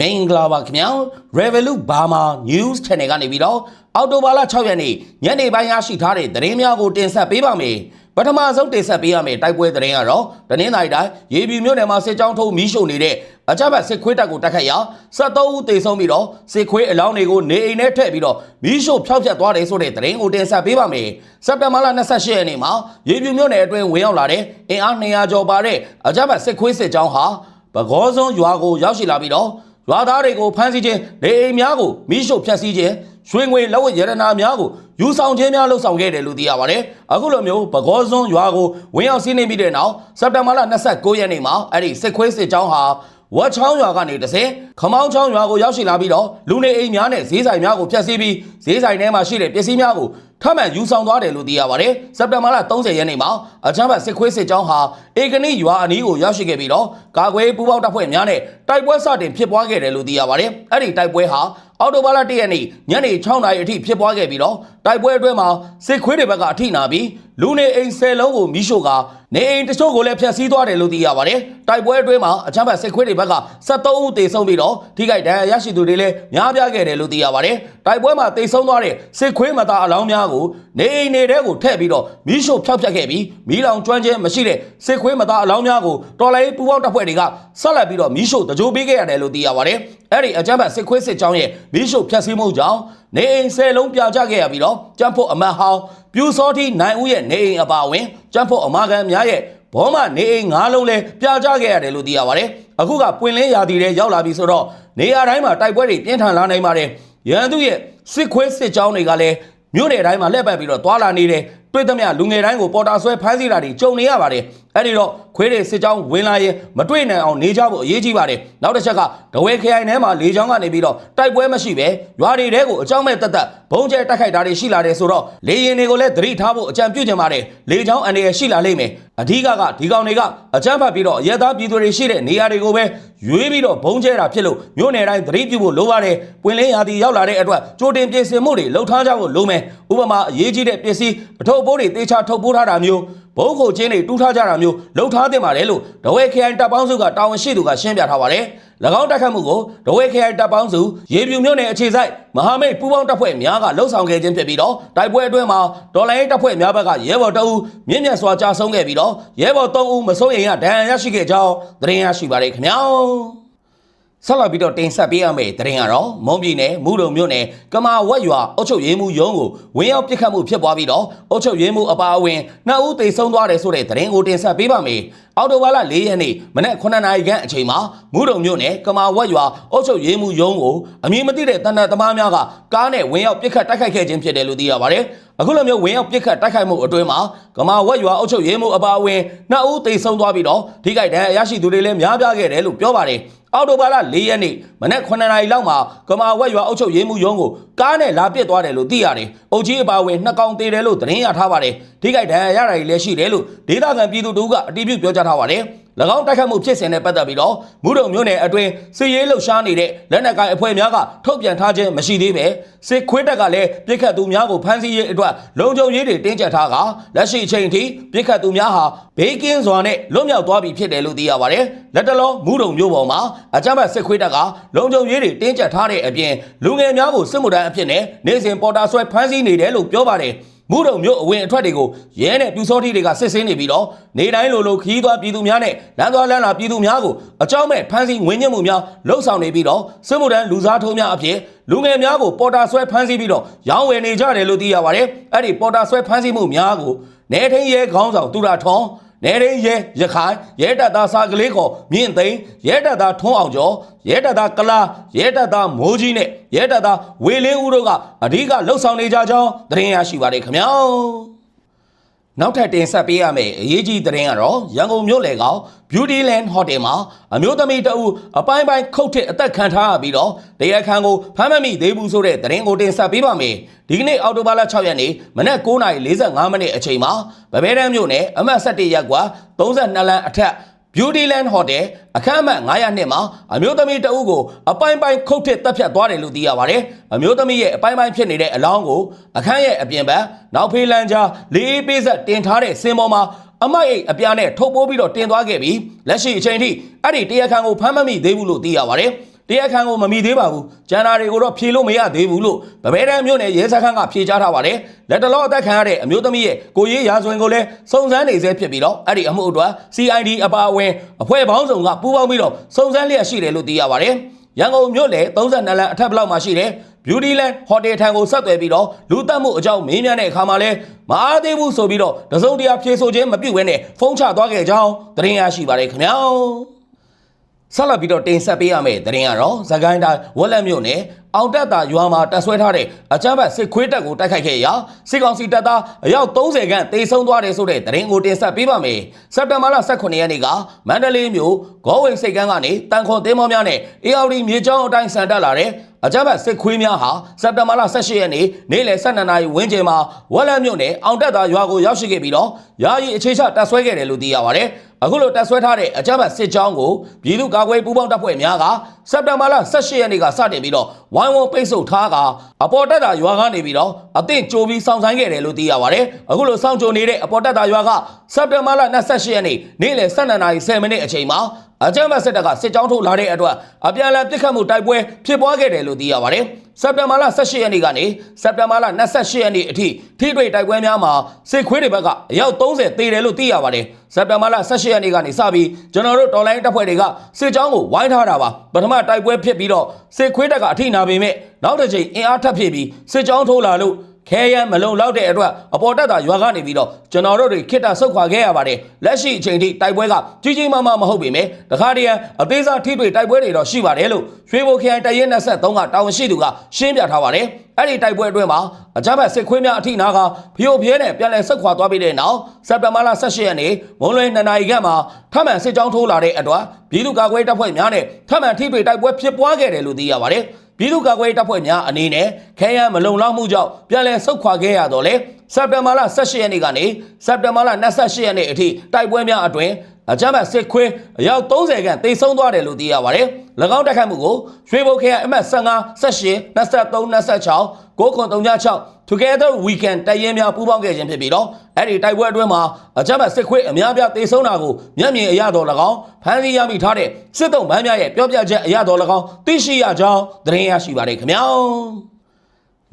မင်္ဂလာပါခင်ဗျာ Revolut Burma News Channel ကနေပြီးတော့အော်တိုဘာလ6ရက်နေ့ညနေပိုင်းရရှိထားတဲ့သတင်းများကိုတင်ဆက်ပေးပါမယ်ပထမဆုံးတင်ဆက်ပေးရမယ့်တိုက်ပွဲသတင်းကတော့တနင်္လာရီတိုင်းရေပြည်မြို့နယ်မှာစစ်ကြောင်းထုံးမီးရှို့နေတဲ့အကြမ်းဖက်စစ်ခွေးတပ်ကိုတိုက်ခတ်ရာ73ဦးသေဆုံးပြီးတော့စစ်ခွေးအလောင်းတွေကိုနေအိမ်ထဲထည့်ပြီးတော့မီးရှို့ဖျောက်ဖျက်သွားတယ်ဆိုတဲ့သတင်းကိုတင်ဆက်ပေးပါမယ်စက်တင်ဘာလ28ရက်နေ့မှာရေပြည်မြို့နယ်အတွင်းဝင်ရောက်လာတဲ့အင်အား200ကျော်ပါတဲ့အကြမ်းဖက်စစ်ခွေးစစ်ကြောင်းဟာပကောစွန်းရွာကိုရောက်ရှိလာပြီးတော့ ရွာသားတွေကိုဖမ်းဆီးခြင်းနေအိမ်များကိုမိရှို့ဖျက်ဆီးခြင်းရွှေငွေလက်ဝတ်ရတနာများကိုယူဆောင်ခြင်းများလှုပ်ဆောင်ခဲ့တယ်လို့သိရပါတယ်။အခုလိုမျိုးပကောစွန်းရွာကိုဝင်ရောက်စီးနှင်းပြီးတဲ့နောက်စက်တဘာလ29ရက်နေ့မှာအဲ့ဒီစစ်ခွေးစစ်ကြောင်းဟာဝက်ချောင်းရွာကနေတဆင်ခမောင်းချောင်းရွာကိုရောက်ရှိလာပြီးတော့လူနေအိမ်များနဲ့ဈေးဆိုင်များကိုဖျက်ဆီးပြီးဈေးဆိုင်ထဲမှာရှိတဲ့ပစ္စည်းများကို ထပ်မံယူဆောင်သွားတယ်လို့သိရပါတယ်။စက်တင်ဘာလ30ရက်နေ့မှာအချမ်းဘတ်စစ်ခွေးစစ်ကြောင်းဟာဧကနိရွာအနီးကိုရောက်ရှိခဲ့ပြီးတော့ကာကွယ်ပူးပေါင်းတပ်ဖွဲ့များနဲ့တိုက်ပွဲစတင်ဖြစ်ပွားခဲ့တယ်လို့သိရပါတယ်။အဲ့ဒီတိုက်ပွဲဟာအော်တိုဘာလ1ရက်နေ့ညနေ6နာရီအထိဖြစ်ပွားခဲ့ပြီးတော့တိုက်ပွဲအတွင်းမှာစစ်ခွေးတွေဘက်ကအထိနာပြီး လူနေအိမ်10လုံးကိုမိရှို့ကနေအိမ်တချို့ကိုလည်းဖျက်ဆီးသွားတယ်လို့သိရပါတယ်။တိုက်ပွဲအတွင်းမှာအချမ်းဘတ်စစ်ခွေးတွေဘက်က73ဦးသေဆုံးပြီးတော့ထိခိုက်ဒဏ်ရာရရှိသူတွေလည်းများပြားခဲ့တယ်လို့သိရပါတယ်။တိုက်ပွဲမှာသေဆုံးသွားတဲ့စစ်ခွေးမသားအလောင်းများကိုနေအိမ်တွေထဲကိုထည့်ပြီးတော့မိရှို့ဖျောက်ဖျက်ခဲ့ပြီးမိလောင်ကျွမ်းခြင်းမရှိတဲ့စစ်ခွေးမသားအလောင်းများကိုတော်လိုင်းပူပေါင်းတပ်ဖွဲ့တွေကဆက်လက်ပြီးတော့မိရှို့တကြိုးပေးခဲ့ရတယ်လို့သိရပါတယ်။ အဲ့ဒီအကြမ်းဖက်စစ်ခွေးစစ်ကြောင်းရဲ့မိရှို့ဖျက်ဆီးမှုကြောင့်နေအိမ်၁၀လုံးပြာကျခဲ့ရပြီးတော့ကျန်းဖို့အမတ်ဟောင်းပြူစောတိနိုင်ဦးရဲ့နေအိမ်အပါအဝင်ကျန်းဖို့အမကန်များရဲ့ဘောမနေအိမ်၅လုံးလဲပြာကျခဲ့ရတယ်လို့သိရပါတယ်။အခုကပွင့်လင်းရာသီတွေရောက်လာပြီဆိုတော့နေရာတိုင်းမှာတိုက်ပွဲတွေပြင်းထန်လာနိုင်ပါတယ်။ရန်သူရဲ့စစ်ခွေးစစ်ကြောင်းတွေကလည်းမြို့နယ်တိုင်းမှာလက်ပတ်ပြီးတော့သွာလာနေတယ်တွေ့သမျှလူငယ်တိုင်းကိုပေါ်တာဆွဲဖမ်းဆီးတာတွေကြုံနေရပါတယ်အဲ့ဒီတော့ခွေးတွေစစ်ကြောင်းဝင်လာရင်မတွေ့နိုင်အောင်နေကြဖို့အရေးကြီးပါတယ်နောက်တစ်ချက်ကဒဝဲခရိုင်ထဲမှာလေချောင်းကနေပြီးတော့တိုက်ပွဲမရှိပဲရွာတွေတဲကိုအကြောင်းမဲ့တက်တက်ဘုံကျဲတိုက်ခိုက်တာတွေရှိလာတယ်ဆိုတော့လေရင်တွေကိုလည်းသတိထားဖို့အကြံပြုကြပါတယ်လေချောင်းအနေရရှိလာလိမ့်မယ်အဓိကကဒီကောင်တွေကအကြမ်းဖတ်ပြီးတော့ရဲသားပြည်သူတွေရှိတဲ့နေရာတွေကိုပဲရွေးပြီးတော့ဘုံကျဲတာဖြစ်လို့မြို့နယ်တိုင်းသတိပြုဖို့လိုပါတယ်ပွင့်လင်းရာသီရောက်လာတဲ့အတွက်ကြိုတင်ပြင်ဆင်မှုတွေလှုပ်ထားကြဖို့လိုမယ်ဥပမာအရေးကြီးတဲ့ပစ္စည်းအထုပ်ပိုးတွေတေချာထုတ်ပိုးထားတာမျိုးဘုံခိုချင်းတွေတူးထားကြတာမျိုးလှုပ်ထားတင်ပါတယ်လို့ဒဝဲခရိုင်တပ်ပေါင်းစုကတာဝန်ရှိသူကရှင်းပြထားပါတယ်၎င်းတိုက်ခတ်မှုကိုဒဝဲခရိုင်တပ်ပေါင်းစုရေပြူမြို့နယ်အခြေစိုက်မဟာမိတ်ပူးပေါင်းတပ်ဖွဲ့များကလှုပ်ဆောင်ခဲ့ခြင်းဖြစ်ပြီးတော့တိုက်ပွဲအတွင်းမှာဒေါ်လာရေးတပ်ဖွဲ့များဘက်ကရဲဘော်တအူးမြင့်မြတ်စွာကြာဆုံးခဲ့ပြီးတော့ရဲဘော်၃ဦးမစိုးရိမ်ရဒဏ်ရာရရှိခဲ့ကြောင်းသတင်းရရှိပါတယ်ခင်ဗျာ ဆက်လက်ပြီးတော့တင်ဆက်ပေးရမယ့်သတင်းကတော့မုံပြည်နယ်မူတုံမြို့နယ်ကမာဝက်ရွာအုတ်ချုပ်ရေးမှုရုံးကိုဝင်ရောက်ပစ်ခတ်မှုဖြစ်ပွားပြီးတော့အုတ်ချုပ်ရေးမှုအပါအဝင်နှစ်ဦးသေဆုံးသွားတယ်ဆိုတဲ့သတင်းကိုတင်ဆက်ပေးပါမယ်။အော်တိုဘာလ၄ရက်နေ့မနက်9နာရီခန့်အချိန်မှာမူတုံမြို့နယ်ကမာဝက်ရွာအုတ်ချုပ်ရေးမှုရုံးကိုအမည်မသိတဲ့တန်တသမားများကကားနဲ့ဝင်ရောက်ပစ်ခတ်တိုက်ခိုက်ခဲ့ခြင်းဖြစ်တယ်လို့သိရပါတယ်။အခုလိုမျိုးဝင်ရောက်ပစ်ခတ်တိုက်ခိုက်မှုအတွင်းမှာကမာဝက်ရွာအုတ်ချုပ်ရေးမှုအပါအဝင်နှစ်ဦးသေဆုံးသွားပြီးတော့ထိခိုက်ဒဏ်ရာရရှိသူတွေလည်းများပြားခဲ့တယ်လို့ပြောပါတယ်။ အော်တိုဘာလ၄ရက်နေ့မနက်9နာရီလောက်မှာကမာဝက်ရွာအုပ်ချုပ်ရေးမှုရုံးကိုကားနဲ့လာပစ်သွားတယ်လို့သိရတယ်။အုပ်ကြီးအပါအဝင်နှစ်ကောင်သေးတယ်လို့သတင်းရထားပါတယ်။ထိခိုက်ဒဏ်ရာရတာတွေလည်းရှိတယ်လို့ဒေသခံပြည်သူတို့ကအတည်ပြုပြောကြားထားပါတယ်။၎င်းတိုက်ခတ်မှုဖြစ်စဉ်နဲ့ပတ်သက်ပြီးတော့မူတုံမြို့နယ်အတွင်းစစ်ရေးလှုပ်ရှားနေတဲ့လက်နက်ကိုင်အဖွဲ့များကထုတ်ပြန်ထားခြင်းမရှိသေးပဲစစ်ခွေးတပ်ကလည်းပြစ်ခတ်သူများကိုဖမ်းဆီးရေးအတွက်လုံခြုံရေးတွေတင်းကျပ်ထားကလက်ရှိအချိန်ထိပြစ်ခတ်သူများဟာဘေးကင်းစွာနဲ့လွတ်မြောက်သွားပြီဖြစ်တယ်လို့သိရပါတယ်လက်တလုံးမူတုံမြို့ပေါ်မှာအကြမ်းဖက်စစ်ခွေးတပ်ကလုံခြုံရေးတွေတင်းကျပ်ထားတဲ့အပြင်လူငယ်များကိုစစ်မှုထမ်းအဖြစ်နဲ့နေစဉ်ပေါ်တာဆွဲဖမ်းဆီးနေတယ်လို့ပြောပါတယ် မူတုံမျိုးအဝင်အထွက်တွေကိုရဲနဲ့ပြူစောတိတွေကစစ်ဆေးနေပြီးတော့နေတိုင်းလိုလိုခီးသွားပြည်သူများနဲ့လမ်းသွားလမ်းလာပြည်သူများကိုအကြောင်းမဲ့ဖမ်းဆီးငွေညှစ်မှုများလှုပ်ဆောင်နေပြီးတော့စစ်မှုထမ်းလူစားထုံးများအဖြစ်လူငယ်များကိုပေါ်တာဆွဲဖမ်းဆီးပြီးတော့ရောင်းဝယ်နေကြတယ်လို့သိရပါတယ်အဲ့ဒီပေါ်တာဆွဲဖမ်းဆီးမှုများကိုနေထင်းရဲခေါင်းဆောင်သူရထွန်း နေရင်းရဲရခိုင်ရဲတပ်သားစာကလေးခေါ်မြင့်သိန်းရဲတပ်သားထွန်းအောင်ကျော်ရဲတပ်သားကလာရဲတပ်သားမိုးကြီးနဲ့ရဲတပ်သားဝေလင်းဦးတို့ကအဓိကလှုပ်ဆောင်နေကြကြောင်းသတင်းရရှိပါတယ်ခင်ဗျာ နောက်ထပ်တင်ဆက်ပေးရမယ့်အရေးကြီးသတင်းကတော့ရန်ကုန်မြို့လေကောင် Beautyland Hotel မှာအမျိုးသမီးတအူအပိုင်းပိုင်းခုတ်ထစ်အသက်ခံထားရပြီးတော့တရားခံကိုဖမ်းမမိသေးဘူးဆိုတဲ့သတင်းကိုတင်ဆက်ပေးပါမယ်ဒီကနေ့အော်တိုဘာလ6ရက်နေ့မနက်9:45မိနစ်အချိန်မှာဗဘဲတန်းမြို့နယ်အမှတ်17ရပ်ကွာ32လမ်းအထက် Beautyland Hotel အခန်းအမှတ်902မှာအမျိုးသမီးတအုပ်ကိုအပိုင်းပိုင်းခုတ်ထစ်တပ်ဖြတ်သွားတယ်လို့သိရပါတယ်။အမျိုးသမီးရဲ့အပိုင်းပိုင်းဖြစ်နေတဲ့အလောင်းကိုအခန်းရဲ့အပြင်ဘက်နောက်ဖေးလန်းကြားလေးအေးပေးဆက်တင်ထားတဲ့စင်ပေါ်မှာအမိုက်အိတ်အပြားနဲ့ထုတ်ပိုးပြီးတော့တင်သွားခဲ့ပြီးလက်ရှိအချိန်ထိအဲ့ဒီတရားခံကိုဖမ်းမမိသေးဘူးလို့သိရပါတယ်။ တရားခံကိုမမီသေးပါဘူးကျန်တာတွေကိုတော့ဖြေလို့မရသေးဘူးလို့ဗဘဲတန်းမြို့နယ်ရဲစခန်းကဖြေကြားထားပါတယ်လက်တလောအသက်ခံရတဲ့အမျိုးသမီးရဲ့ကိုရေးရာဇဝင်ကိုလည်းစုံစမ်းနေဆဲဖြစ်ပြီးတော့အဲ့ဒီအမှုအတွက် CID အပါအဝင်အဖွဲ့ပေါင်းစုံကပူးပေါင်းပြီးတော့စုံစမ်းလျက်ရှိတယ်လို့သိရပါတယ်ရန်ကုန်မြို့နယ်32လမ်းအထက်ဘလောက်မှာရှိတဲ့ Beautyland Hotel ထံကိုဆက်သွယ်ပြီးတော့လူတက်မှုအကြောင်းမေးမြန်းတဲ့အခါမှာလဲမအားသေးဘူးဆိုပြီးတော့တစုံတရာဖြေဆိုခြင်းမပြုတ်ဘဲနဲ့ဖုန်းချသွားခဲ့ကြောင်းသတင်းရရှိပါတယ်ခင်ဗျာ ဆက်လက်ပြီးတော့တင်ဆက်ပေးရမယ့်သတင်းကတော့သကိုင်းတိုင်းဝက်လက်မြို့နယ် အောင်တက်တာရွာမှာတပ်ဆွဲထားတဲ့အကြမ်းဖက်စစ်ခွေးတပ်ကိုတိုက်ခိုက်ခဲ့ရာစစ်ကောင်စီတပ်သားအယောက်30ခန့်တေဆုံးသွားတယ်ဆိုတဲ့သတင်းကိုတင်ဆက်ပေးပါမယ်။စက်တင်ဘာလ18ရက်နေ့ကမန္တလေးမြို့ဂေါ်ဝိတ်စိတ်ကန်းကနေတန်ခွန်သင်းမောများနဲ့အေအော်ဒီမြေကျောင်းအတိုင်းဆန်တက်လာတဲ့အကြမ်းဖက်စစ်ခွေးများဟာစက်တင်ဘာလ18ရက်နေ့နေ့လယ်12နာရီဝန်းကျင်မှာဝက်လက်မြို့နယ်အောင်တက်တာရွာကိုရောက်ရှိခဲ့ပြီးတော့ယာယီအခြေချတပ်ဆွဲခဲ့တယ်လို့သိရပါတယ်။အခုလိုတပ်ဆွဲထားတဲ့အကြမ်းဖက်စစ်ကြောင်းကိုပြည်သူ့ကာကွယ်ပူးပေါင်းတပ်ဖွဲ့များကစက်တင်ဘာလ18ရက်နေ့ကစတင်ပြီးတော့ဝိုင်းဝန်းပိတ်ဆို့ထားကအပေါ်တက်တာရွာကနေပြီးတော့အသင့်ကြိုပြီးစောင့်ဆိုင်ခဲ့တယ်လို့သိရပါတယ်။အခုလိုစောင့်ကြိုနေတဲ့အပေါ်တက်တာရွာကစက်တင်ဘာလ28ရက်နေ့နေ့လယ်12နာရီ10မိနစ်အချိန်မှာ အကြမ်းဖက်စစ်တပ်ကစစ်ကြောင်းထုတ်လာတဲ့အတွက်အပြန်အလှန်ပစ်ခတ်မှုတိုက်ပွဲဖြစ်ပွားခဲ့တယ်လို့သိရပါတယ်။စက်တင်ဘာလ18ရက်နေ့ကနေစက်တင်ဘာလ28ရက်နေ့အထိထိတွေ့တိုက်ပွဲများမှာစစ်ခွေးတွေဘက်ကအယောက်30သေတယ်လို့သိရပါတယ်။စက်တင်ဘာလ18ရက်နေ့ကနေစပြီးကျွန်တော်တို့တော်လိုင်းတပ်ဖွဲ့တွေကစစ်ကြောင်းကိုဝိုင်းထားတာပါ။ပထမတိုက်ပွဲဖြစ်ပြီးတော့စစ်ခွေးတပ်ကအထိနာပေမဲ့နောက်တစ်ချိန်အင်အားထပ်ဖြစ်ပြီးစစ်ကြောင်းထိုးလာလို့ ခဲရန်မလုံလောက်တဲ့အတွက်အပေါ်တက်တာရွာကနေပြီးတော့ကျွန်တော်တို့တွေခိတ္တဆုတ်ခွာခဲ့ရပါတယ်လက်ရှိအချိန်ထိတိုက်ပွဲကကြီးကြီးမားမားမဟုတ်ပေမဲ့တခါတည်းအသေးစားထိတွေ့တိုက်ပွဲတွေတော့ရှိပါတယ်လို့ရွှေဘိုခရိုင်တရင်23ကတာဝန်ရှိသူကရှင်းပြထားပါတယ်အဲ့ဒီတိုက်ပွဲအတွင်းမှာအကြမ်းဖက်စစ်ခွေးများအထိနာကဖျို့ဖျဲနဲ့ပြန်လည်ဆုတ်ခွာသွားပြီးတဲ့နောက်စက်တင်ဘာလ18ရက်နေ့မွန်းလွဲ2နာရီခန့်မှာထပ်မံစစ်ကြောင်းထိုးလာတဲ့အတွက်ပြည်သူ့ကာကွယ်တပ်ဖွဲ့များနဲ့ထပ်မံထိတွေ့တိုက်ပွဲဖြစ်ပွားခဲ့တယ်လို့သိရပါတယ် ပြည်သူ့ကာကွယ်တပ်ဖွဲ့များအနေနဲ့ခဲယမ်းမလုံလောက်မှုကြောင့်ပြန်လည်ဆုတ်ခွာခဲ့ရတော့လေစက်တင်ဘာလ18ရက်နေ့ကနေစက်တင်ဘာလ28ရက်နေ့အထိတိုက်ပွဲများအတွင်း အကြမ်းဖက်စစ်ခွေးအယောက်30ခန့်တိတ်ဆုံးသွားတယ်လို့သိရပါတယ်။၎င်းတိုက်ခိုက်မှုကိုရွှေဘုတ်ခရိုင်အမှတ်15 18 23 26 936 Together We Can တိုက်ရင်များပူးပေါင်းခဲ့ခြင်းဖြစ်ပြီးတော့အဲ့ဒီတိုက်ပွဲအတွင်းမှာအကြမ်းဖက်စစ်ခွေးအများပြားတိတ်ဆုံးတာကိုမျက်မြင်အရတော်၎င်းဖမ်းဆီးရမိထားတဲ့စစ်တုံးဗန်းများရဲ့ပြောပြချက်အရတော်၎င်းသိရှိရကြောင်းသတင်းရရှိပါတယ်ခင်ဗျာ။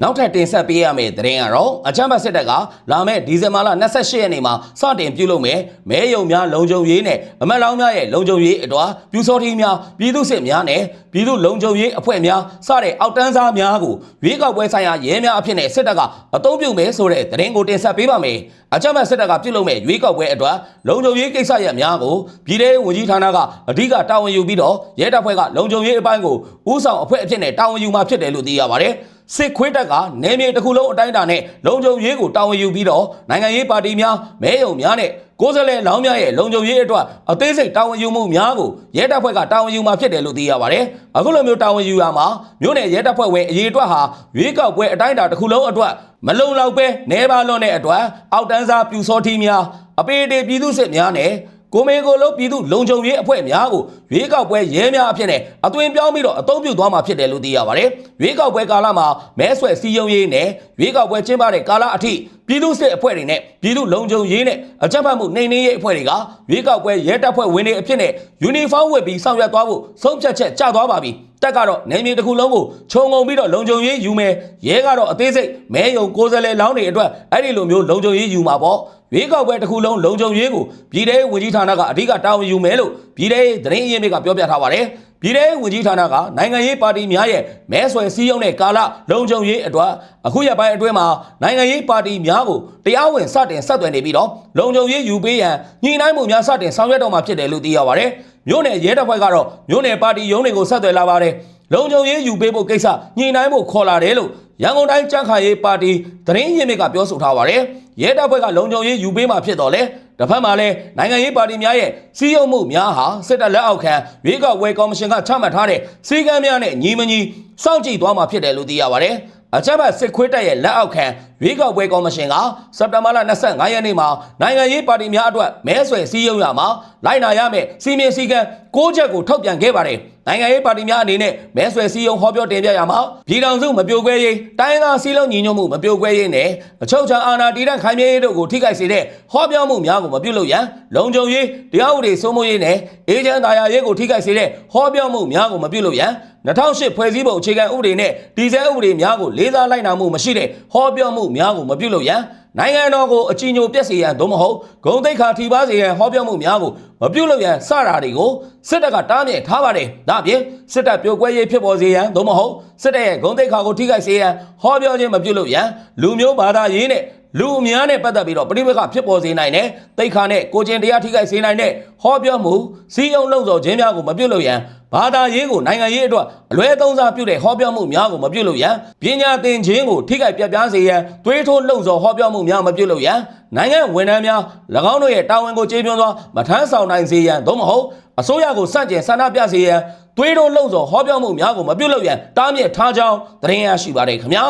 နောက်ထပ်တင်ဆက်ပေးရမယ့်သတင်းကတော့အချမ်းဘတ်စစ်တပ်ကလာမယ့်ဒီဇင်ဘာလ28ရက်နေ့မှာစတင်ပြုလုပ်မယ်မဲယုံများလုံခြုံရေးနဲ့အမတ်လောင်းများရဲ့လုံခြုံရေးအတွက်ပြူစောထီးများပြည်သူစစ်များနဲ့ပြည်သူလုံခြုံရေးအဖွဲ့များစတဲ့အောက်တန်းစားများကိုရွေးကောက်ပွဲဆိုင်ရာရဲများအဖြစ်နဲ့စစ်တပ်ကအသုံးပြုမယ်ဆိုတဲ့သတင်းကိုတင်ဆက်ပေးပါမယ်အချမ်းဘတ်စစ်တပ်ကပြုလုပ်မယ့်ရွေးကောက်ပွဲအတွက်လုံခြုံရေးကိစ္စရပ်များကိုပြည်ထောင်ဝန်ကြီးဌာနကအဓိကတာဝန်ယူပြီးတော့ရဲတပ်ဖွဲ့ကလုံခြုံရေးအပိုင်းကိုဦးဆောင်အဖွဲ့အဖြစ်နဲ့တာဝန်ယူမှာဖြစ်တယ်လို့သိရပါတယ် စစ်ခွေးတပ်ကနေမြေတစ်ခုလုံးအတိုင်းအတာနဲ့လုံခြုံရေးကိုတာဝန်ယူပြီးတော့နိုင်ငံရေးပါတီများမဲယုံများနဲ့ကိုယ်စားလှယ်လောင်းများရဲ့လုံခြုံရေးအတွက်အသေးစိတ်တာဝန်ယူမှုများကိုရဲတပ်ဖွဲ့ကတာဝန်ယူမှာဖြစ်တယ်လို့သိရပါတယ်။အခုလိုမျိုးတာဝန်ယူရမှာမြို့နယ်ရဲတပ်ဖွဲ့ဝင်အရေးအတွက်ဟာရွေးကောက်ပွဲအတိုင်းအတာတစ်ခုလုံးအတွက်မလုံလောက်ပဲနေပါလွန်တဲ့အတွက်အောက်တန်းစားပြူစောထီးများအပေတေပြည်သူစစ်များနဲ့ ကိုမေကိုလုံးပြည်သူလုံခြုံရေးအဖွဲ့များကိုရွေးကောက်ပွဲရဲများအဖြစ်နဲ့အသွင်ပြောင်းပြီးတော့အသုံးပြုသွားမှာဖြစ်တယ်လို့သိရပါတယ်။ရွေးကောက်ပွဲကာလမှာမဲဆွယ်စည်းရုံးရေးနဲ့ရွေးကောက်ပွဲကျင်းပတဲ့ကာလအထိပြည်သူစစ်အဖွဲ့တွေနဲ့ပြည်သူလုံခြုံရေးနဲ့အကြမ်းဖက်မှုနှိမ်နင်းရေးအဖွဲ့တွေကရွေးကောက်ပွဲရဲတပ်ဖွဲ့ဝင်တွေအဖြစ်နဲ့ယူနီဖောင်းဝတ်ပြီးဆောင်ရွက်သွားဖို့ဆုံးဖြတ်ချက်ကျသွားပါပြီ။ တက်ကတော့နေမြေတစ်ခုလုံးကိုခြုံငုံပြီးတော့လုံခြုံရေးယူမယ်ရဲကတော့အသေးစိတ်မဲယုံကိုယ်စားလှယ်လောင်းတွေအတွက်အဲ့ဒီလိုမျိုးလုံခြုံရေးယူမှာပေါ့ရွေးကောက်ပွဲတစ်ခုလုံးလုံခြုံရေးကိုပြည်ထောင်ဝန်ကြီးဌာနကအဓိကတာဝန်ယူမယ်လို့ပြည်ထောင်သတင်းအရင်းမြစ်ကပြောပြထားပါတယ်ပြည်ထောင်ဝန်ကြီးဌာနကနိုင်ငံရေးပါတီများရဲ့မဲဆွယ်စည်းရုံးတဲ့ကာလလုံခြုံရေးအတွက်အခုရက်ပိုင်းအတွင်းမှာနိုင်ငံရေးပါတီများကိုတရားဝင်စတင်ဆက်သွယ်နေပြီးတော့လုံခြုံရေးယူပေးရန်ညှိနှိုင်းမှုများစတင်ဆောင်ရွက်တော့မှာဖြစ်တယ်လို့သိရပါတယ် မြို့နယ်ရဲတပ်ဖွဲ့ကတော့မြို့နယ်ပါတီရုံးတွေကိုဆက်သွယ်လာပါတယ်လုံခြုံရေးယူပေးဖို့ကိစ္စညှိနှိုင်းဖို့ခေါ်လာတယ်လို့ရန်ကုန်တိုင်းကြံ့ခိုင်ရေးပါတီသတင်းရင်းမြစ်ကပြောဆိုထားပါတယ်။ရဲတပ်ဖွဲ့ကလုံခြုံရေးယူပေးမှာဖြစ်တော့လေတစ်ဖက်မှာလည်းနိုင်ငံရေးပါတီများရဲ့စီးရုံမှုများဟာစစ်တပ်လက်အောက်ခံရွေးကောက်ပွဲကော်မရှင်ကချမှတ်ထားတဲ့စီကံများနဲ့ညီမညီစောင့်ကြည့်သွားမှာဖြစ်တယ်လို့သိရပါတယ်။ အကြမ်းဖက်စစ်ခွေးတပ်ရဲ့လက်အောက်ခံရွေးကောက်ပွဲကော်မရှင်ကစက်တဘာလ25ရက်နေ့မှာနိုင်ငံရေးပါတီများအတွက်မဲဆွယ်စည်းရုံးရမှာလိုက်နာရမယ့်စီမင်းစည်းကမ်း6ချက်ကိုထုတ်ပြန်ခဲ့ပါတယ်။ပ နိုင်ငံရေးပါတီများအနေနဲ့မဲဆွယ်စည်းရုံးဟောပြောတင်ပြရမှာပြည်ထောင်စုမပြိုကွဲရေးတိုင်းသားစည်းလုံးညီညွတ်မှုမပြိုကွဲရေးနဲ့အချုပ်ချာအာဏာတည်တံ့ခိုင်မြဲရေးတို့ကိုထိခိုက်စေတဲ့ဟောပြောမှုများကိုမပြုလုပ်ရန်လုံခြုံရေးတရားဥပဒေစိုးမိုးရေးနဲ့အေဂျင့်တာယာရေးကိုထိခိုက်စေတဲ့ဟောပြောမှုများကိုမပြုလုပ်ရန်2008ဖွဲ့စည်းပုံအခြေခံဥပဒေနဲ့တည်ဆဲဥပဒေများကိုလေးစားလိုက်နာမှုမရှိတဲ့ဟောပြောမှုများကိုမပြုလုပ်ရန်နိုင်ငံတော်ကိုအကြီးညိုပြက်စေရန်သို့မဟုတ်ဂုံတိတ်ခါထိပါစေရန်ဟောပြောမှုများကိုမပြုလုပ်ရန်စတာတွေကိုစစ်တပ်ကတားမြစ်ထားပါတယ်။ဒါ့အပြင်စစ်တပ်ပြိုကွဲရေးဖြစ်ပေါ်စေရန်သို့မဟုတ်စစ်တပ်ရဲ့ဂုံတိတ်ခါကိုထိခိုက်စေရန်ဟောပြောခြင်းမပြုလုပ်ရန်လူမျိုးဘာသာရေးနဲ့လူအများနဲ့ပတ်သက်ပြီးတော့ပြိပခဖြစ်ပေါ်စေနိုင်တဲ့တိတ်ခါနဲ့ကိုကျင်တရားထိခိုက်စေနိုင်တဲ့ဟောပြောမှုစီးအောင်လှုံ့ဆော်ခြင်းများကိုမပြုလုပ်ရန်ဘာသာရေးကိုနိုင်ငံရေးအတွက်အလွဲသုံးစားပြုတဲ့ဟောပြောမှုများကိုမပြုလုပ်ရန်ပညာသင်ခြင်းကိုထိခိုက်ပြပြစေရန်သွေးထိုးလှုံ့ဆော်ဟောပြောမှုများမပြုလုပ်ရန်နိုင်ငံဝန်ထမ်းများ၎င်းတို့ရဲ့တာဝန်ကိုကျေပွန်စွာမထမ်းဆောင်နိုင်စေရန်သို့မဟုတ်အစိုးရကိုစန့်ကျင်ဆန္ဒပြစေရန်သွေးထိုးလှုံ့ဆော်ဟောပြောမှုများကိုမပြုလုပ်ရန်တားမြစ်ထားကြောင်းသတင်းရရှိပါတယ်ခင်ဗျာ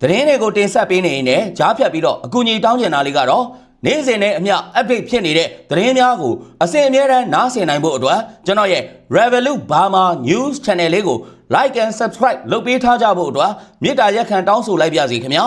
သတင်းတွေကိုတင်ဆက်ပေးနေရင်လည်းကြားဖြတ်ပြီးတော့အကူအညီတောင်းကျင်တာလေးကတော့နေ့စဉ်နဲ့အမျှ update ဖြစ်နေတဲ့သတင်းများကိုအစဉ်အမြဲတမ်းနားဆင်နိုင်ဖို့အတွက်ကျွန်တော်ရဲ့ Revolut Burma News Channel လေးကို like and subscribe လုပ်ပေးထားကြဖို့အတွက်မေတ္တာရက်ခံတောင်းဆိုလိုက်ပါစီခင်ဗျာ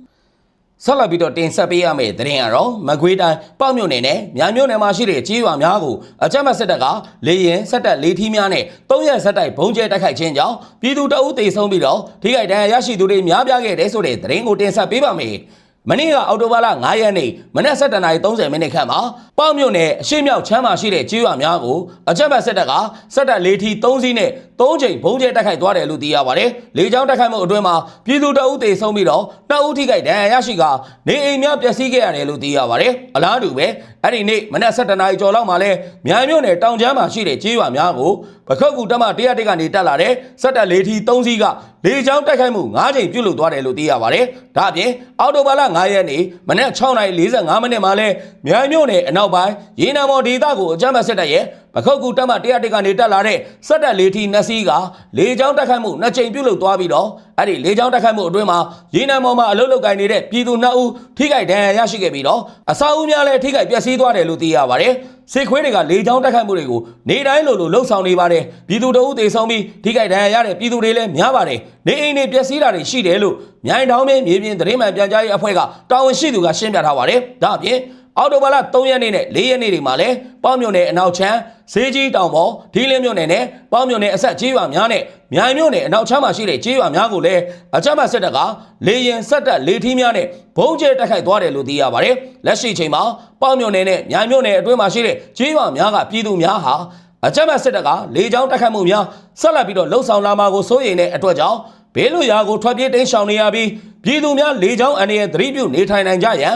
ဆက်လက်ပြီးတော့တင်ဆက်ပေးရမယ့်သတင်းကတော့မကွေးတိုင်းပေါ့မြို့နယ်နဲ့မြိုင်မြို့နယ်မှာရှိတဲ့ကြေးရွာများကိုအကြမ်းဖက်စစ်တပ်ကလေရင်ဆက်တက်လေးထီးများနဲ့သုံးရက်ဆက်တိုက်ဘုံကျဲတိုက်ခိုက်ခြင်းကြောင့်ပြည်သူတအုပ်တေဆုံးပြီးတော့ထိခိုက်ဒဏ်ရာရရှိသူတွေများပြားခဲ့တဲ့ဆိုတဲ့သတင်းကိုတင်ဆက်ပေးပါမယ်မနေ့ကအော်တိုဘာလ9ရက်နေ့မနက်7:30မိနစ်ခန့်မှာပေါ့မြို့နယ်အရှိမြောက်ချမ်းမှာရှိတဲ့ကြေးရွာများကိုအကြမ်းဖက်စစ်တပ်ကစက်တပ်လေးထီ3စီးနဲ့ 3ချိန်ဘုံကျဲတိုက်ခိုက်သွားတယ်လို့သိရပါတယ်။လေကြောင်းတိုက်ခိုက်မှုအတွင်းမှာပြည်သူတအုပ်တေဆုံးပြီးတော့တအုပ်ထိခိုက်ဒဏ်ရာရရှိကနေအိမ်များပျက်စီးခဲ့ရတယ်လို့သိရပါတယ်။အလားတူပဲအဲ့ဒီနေ့မနက်7:00နာရီကျော်လောက်မှာလဲမြိုင်မြို့နယ်တောင်ကျမ်းမှာရှိတဲ့ကြေးရွာများကိုပခောက်ကူတက်မ101ကနေတက်လာတဲ့စက်တပ်လေးထီ3စီးကလေကြောင်းတိုက်ခိုက်မှု9ချိန်ပြုတ်လုသွားတယ်လို့သိရပါတယ်။ဒါအပြင်အော်တိုဘာလ9ရက်နေ့မနက်6:45မိနစ်မှာလဲမြိုင်မြို့နယ်အနောက်ပိုင်းရေနံမော်ဒေသကိုအကြမ်းဖက်စစ်တပ်ရဲ့ ပခောက်ကူတက်မ101ကနေတက်လာတဲ့စက်တပ်လေးထီ2စီးကလေကြောင်းတိုက်ခိုက်မှု2ချိန်ပြုတ်လုသွားပြီးတော့အဲ့ဒီလေကြောင်းတိုက်ခိုက်မှုအတွင်းမှာရေနံမော်မှာအလုတ်လုတ်ကိုင်းနေတဲ့ပြည်သူ2ဦးထိခိုက်ဒဏ်ရာရရှိခဲ့ပြီးတော့အစာအုပ်များလည်းထိခိုက်ပျက်စီးသွားတယ်လို့သိရပါတယ်။စစ်ခွေးတွေကလေကြောင်းတိုက်ခိုက်မှုတွေကိုနေတိုင်းလိုလိုလှုပ်ဆောင်နေပါတယ်။ပြည်သူတအုပ်တေဆုံးပြီးထိခိုက်ဒဏ်ရာရတဲ့ပြည်သူတွေလည်းများပါတယ်။နေအိမ်တွေပျက်စီးတာတွေရှိတယ်လို့မြိုင်တောင်မင်းမြေပြင်သတင်းမှန်ပြန်ကြားရေးအဖွဲ့ကတာဝန်ရှိသူကရှင်းပြထားပါတယ်။ဒါအပြင် အော်တိုဘာလ3ရက်နေ့နဲ့4ရက်နေ့တွေမှာလည်းပေါ့မြို့နယ်အနောက်ချမ်းဈေးကြီးတောင်ပေါ်ဒီလင်းမြို့နယ်နဲ့ပေါ့မြို့နယ်အဆက်ကြီးရွာများနဲ့မြိုင်မြို့နယ်အနောက်ချမ်းမှာရှိတဲ့ကြီးရွာများကိုလည်းအကြမ်းဖက်စစ်တပ်ကလေရင်ဆက်တက်လေထီးများနဲ့ဘုံကျဲတိုက်ခိုက်သွားတယ်လို့သိရပါတယ်။လက်ရှိချိန်မှာပေါ့မြို့နယ်နဲ့မြိုင်မြို့နယ်အတွင်းမှာရှိတဲ့ကြီးရွာများကပြည်သူများဟာအကြမ်းဖက်စစ်တပ်ကလေကြောင်းတိုက်ခိုက်မှုများဆက်လက်ပြီးတော့လှုပ်ဆောင်လာမှာကိုစိုးရိမ်တဲ့အတွက်ကြောင့်ဘေးလွရာကိုထွက်ပြေးတိမ်းရှောင်နေရပြီးပြည်သူများလေကြောင်းအန္တရာယ်သတိပြုနေထိုင်နိုင်ကြရန်